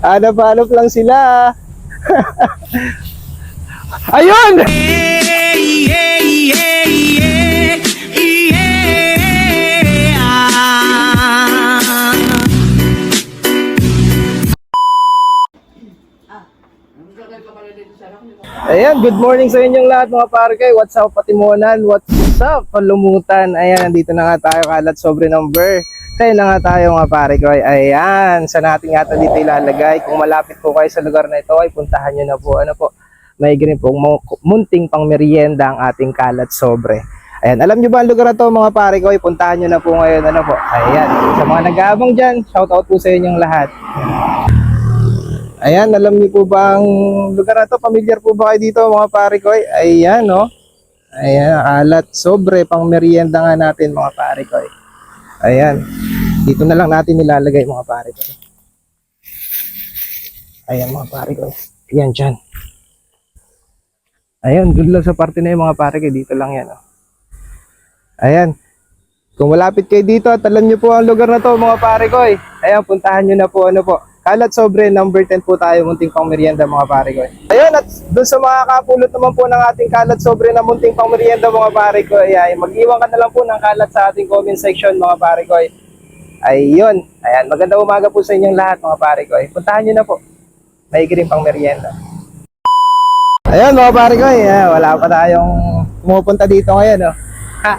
Hanap-hanap lang sila. Ayun! Ayan, good morning sa inyong lahat mga parke. What's up, Patimonan? What's up, Palumutan? Ayan, nandito na nga tayo kalat sobre number. Tayo na nga tayo mga pare ko. Ayan, sa natin nga dito ilalagay. Kung malapit po kayo sa lugar na ito, ay puntahan nyo na po. Ano po, may ganun po, mu- munting pang merienda ang ating kalat sobre. Ayan, alam nyo ba ang lugar na to mga pare ko? Puntahan nyo na po ngayon. Ano po, ayan. Sa mga nag-aabang dyan, shout out po sa inyong lahat. Ayan, alam niyo po ba ang lugar na to? Familiar po ba kayo dito mga pare ko? Ayan, no? Ayan, alat. Sobre, pang merienda nga natin mga pare ko. Ayan. Dito na lang natin nilalagay mga pare ko. Ayan mga pare ko. Ayan dyan. Ayan, doon lang sa parte na yung mga pare ko. Dito lang yan, oh. Ayan. Kung malapit kayo dito at alam niyo po ang lugar na to mga pare ko. Ayan, puntahan niyo na po ano po. Kalat sobre number 10 po tayo munting pang merienda mga pare ko. Ayun at doon sa mga kapulot naman po ng ating kalat sobre na munting pang merienda mga pare ko. Ay, mag-iwan ka na lang po ng kalat sa ating comment section mga pare ko. Ayun. Ayan, magandang umaga po sa inyong lahat mga pare ko. Puntahan niyo na po. May pang merienda. Ayun mga pare ko, eh, wala pa tayong pumupunta dito ngayon. Oh. Ha,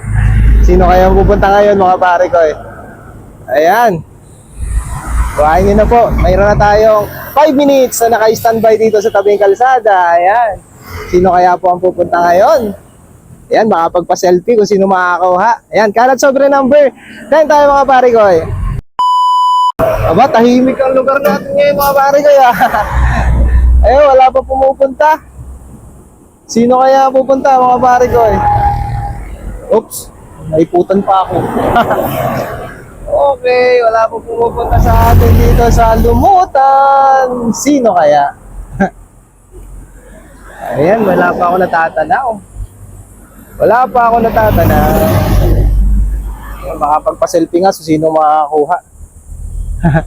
sino kaya pupunta ngayon mga pare ko? Eh? Ayan. Kuhain nyo na po. Mayroon na tayong 5 minutes na naka-standby dito sa tabing kalsada. Ayan. Sino kaya po ang pupunta ngayon? Ayan, makapagpa-selfie kung sino makakakuha. Ayan, kalat sobre number 10 tayo mga pare ko. Aba, tahimik ang lugar natin ngayon mga pare ko. ah. Ayun, wala pa pumupunta. Sino kaya pupunta mga pare ko? Oops, naiputan pa ako. okay, wala po pumupunta sa atin dito sa Lumutan. Sino kaya? Ayan, wala pa ako natatanaw. Wala pa ako natatanaw. Makapagpa-selfie nga so sino makakakuha.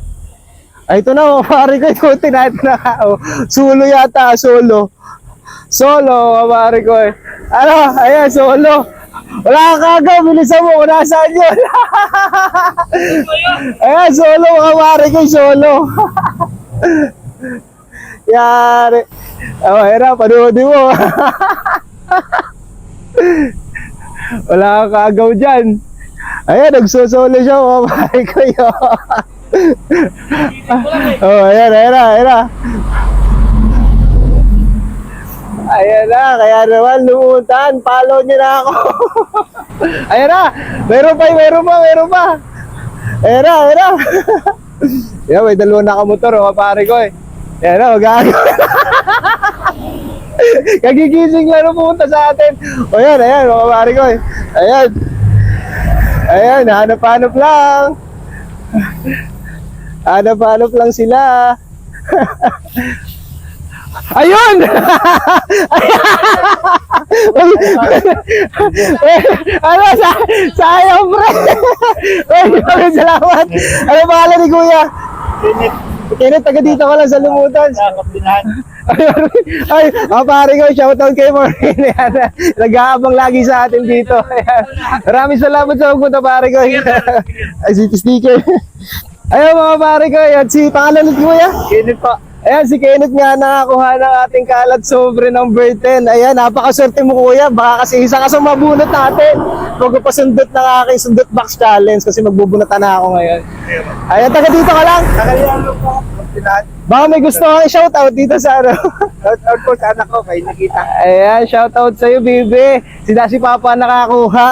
Ay, ito na, oh, pare ko, ito, tinatin na oh. Solo yata, solo. Solo, pare ko eh. Ano, ayan, solo. Wala ka kagaw, bilisan mo kung nasaan yun. ayan, solo, mga pare ko, solo. Yari. Oh, ayan na, panoodin mo. Wala ka kagaw dyan. Ayan, nagsusolo siya, mga pare ko yun. oh, ayan, ayan ayan. Ayan na, kaya naman lumutan, follow niyo na ako. ayan na, meron pa, meron pa, meron pa. Ayan na, ayan na. Yan, may dalawang nakamotor, mga pare ko eh. Ayan na, magago. Kagigising lang pumunta sa atin. O yan, ayan, mga pare ko eh. Ayan. Ayan, hanap-hanap lang. Hanap-hanap lang sila. Ayun! Ano, sa, sayang, pre! Uy, maraming salamat! Ano pangalan ni Kuya? Pinit, Kenneth, taga dito ka lang sa Lumutan. Ay, mga pare ko, shoutout kay Maureen. Nag-aabang lagi sa atin dito. Ayan. Maraming salamat sa pagpunta, pare ko. Ay, si sticker. Ayun, mga pare ko. Ayan, si pangalan ni Kuya? Pinit pa. Ayan, si Kenneth nga nakakuha ng ating kalat sobre number 10. Ayan, napakaswerte mo kuya. Baka kasi isa ka sa mabunot natin. Magpapasundot ng aking sundot box challenge kasi magbubunutan na ako ngayon. Ayan, taga dito ka lang. Nakalialo po. Dinahan. Baka may gusto kang shoutout dito sa ano. Shout out po sa anak ko. Kay nakita. Ayan, shoutout sa'yo, bibi. Si si Papa nakakuha.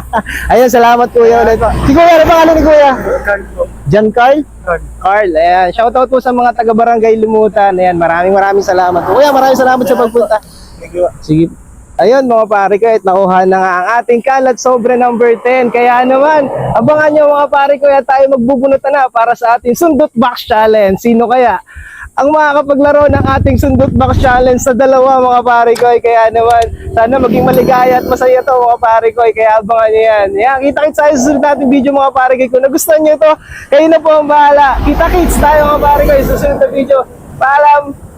Ayan, salamat kuya ulit po. Si kuya, ano pangalan ni kuya? Carl po. John Carl? Carl. Carl, ayan. Shoutout po sa mga taga-barangay Lumutan. Ayan, maraming maraming salamat. Kuya, maraming salamat sa pagpunta. Thank you. Sige. Ayun mga pare ko, at nakuha na nga ang ating kalat sobre number 10. Kaya naman, abangan nyo mga pare ko, at tayo magbubunutan na para sa ating sundot box challenge. Sino kaya ang makakapaglaro ng ating Sundot Box Challenge sa dalawa mga pare ko. Kaya naman, sana maging maligaya at masaya to mga pare ko. Kaya abangan nyo yan. Yan, kita-kits tayo sa susunod natin video mga pare ko. Kung nagustuhan nyo to, kayo na po ang bahala. Kita-kits tayo mga pare ko sa susunod na video. Paalam!